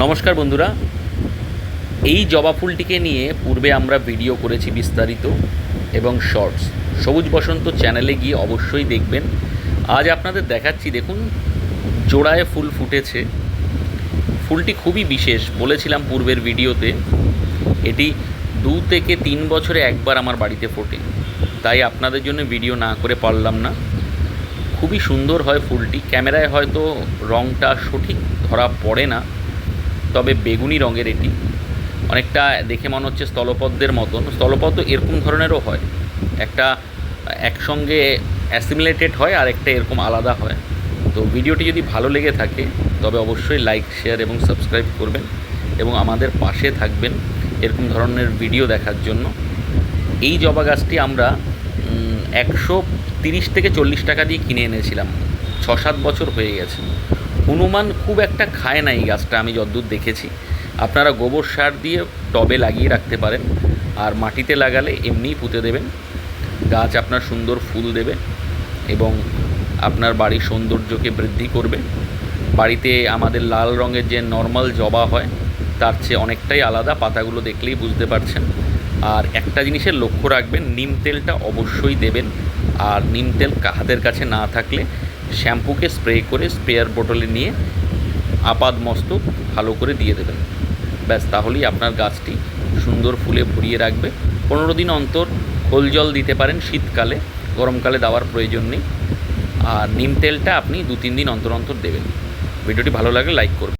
নমস্কার বন্ধুরা। এই জবা ফুলটিকে নিয়ে পূর্বে আমরা ভিডিও করেছি বিস্তারিত এবং শর্টস। সবুজ বসন্ত চ্যানেলে গিয়ে অবশ্যই দেখবেন। আজ আপনাদের দেখাচ্ছি, দেখুন, জোড়ায় ফুল ফুটেছে। ফুলটি খুবই বিশেষ, বলেছিলাম পূর্বের ভিডিওতে। এটি দু থেকে তিন বছরে একবার আমার বাড়িতে ফোটে। তাই আপনাদের জন্য ভিডিও না করে পারলাম না। খুবই সুন্দর হয় ফুলটি। ক্যামেরায় হয়তো রঙটা সঠিক ধরা পড়ে না। তবে বেগুনি রঙের এটি। অনেকটা দেখে মনে হচ্ছে স্থলপদ্মের মতন। স্থলপদ্ম এরকম ধরনেরও হয়। একটা একসঙ্গে অ্যাসিমিলেটেড হয়, আর একটা এরকম আলাদা হয়। তো ভিডিওটি যদি ভালো লেগে থাকে, তবে অবশ্যই লাইক শেয়ার এবং সাবস্ক্রাইব করবেন এবং আমাদের পাশে থাকবেন এরকম ধরনের ভিডিও দেখার জন্য। এই জবা গাছটি আমরা একশো তিরিশ থেকে চল্লিশ টাকা দিয়ে কিনে এনেছিলাম। ছ সাত বছর হয়ে গেছে। হনুমান খুব একটা খায় না এই গাছটা, আমি যতদূর দেখেছি। আপনারা গোবর সার দিয়ে টবে লাগিয়ে রাখতে পারেন, আর মাটিতে লাগালে এমনিই পুঁতে দেবেন। গাছ আপনার সুন্দর ফুল দেবে এবং আপনার বাড়ির সৌন্দর্যকে বৃদ্ধি করবে। বাড়িতে আমাদের লাল রঙের যে নর্মাল জবা হয়, তার চেয়ে অনেকটাই আলাদা, পাতাগুলো দেখলেই বুঝতে পারছেন। আর একটা জিনিসের লক্ষ্য রাখবেন, নিম তেলটা অবশ্যই দেবেন। আর নিম তেল হাতের কাছে না থাকলে শ্যাম্পুকে স্প্রে করে স্প্রেয়ার বোটলে নিয়ে আপাদ মস্তক ভালো করে দিয়ে দেবেন। ব্যাস, তাহলেই আপনার গাছটি সুন্দর ফুলে ভরিয়ে রাখবে। পনেরো দিন অন্তর খোল জল দিতে পারেন শীতকালে, গরমকালে দেওয়ার প্রয়োজন নেই। আর নিম তেলটা আপনি দু তিন দিন অন্তর অন্তর দেবেন। ভিডিওটি ভালো লাগলে লাইক করবেন।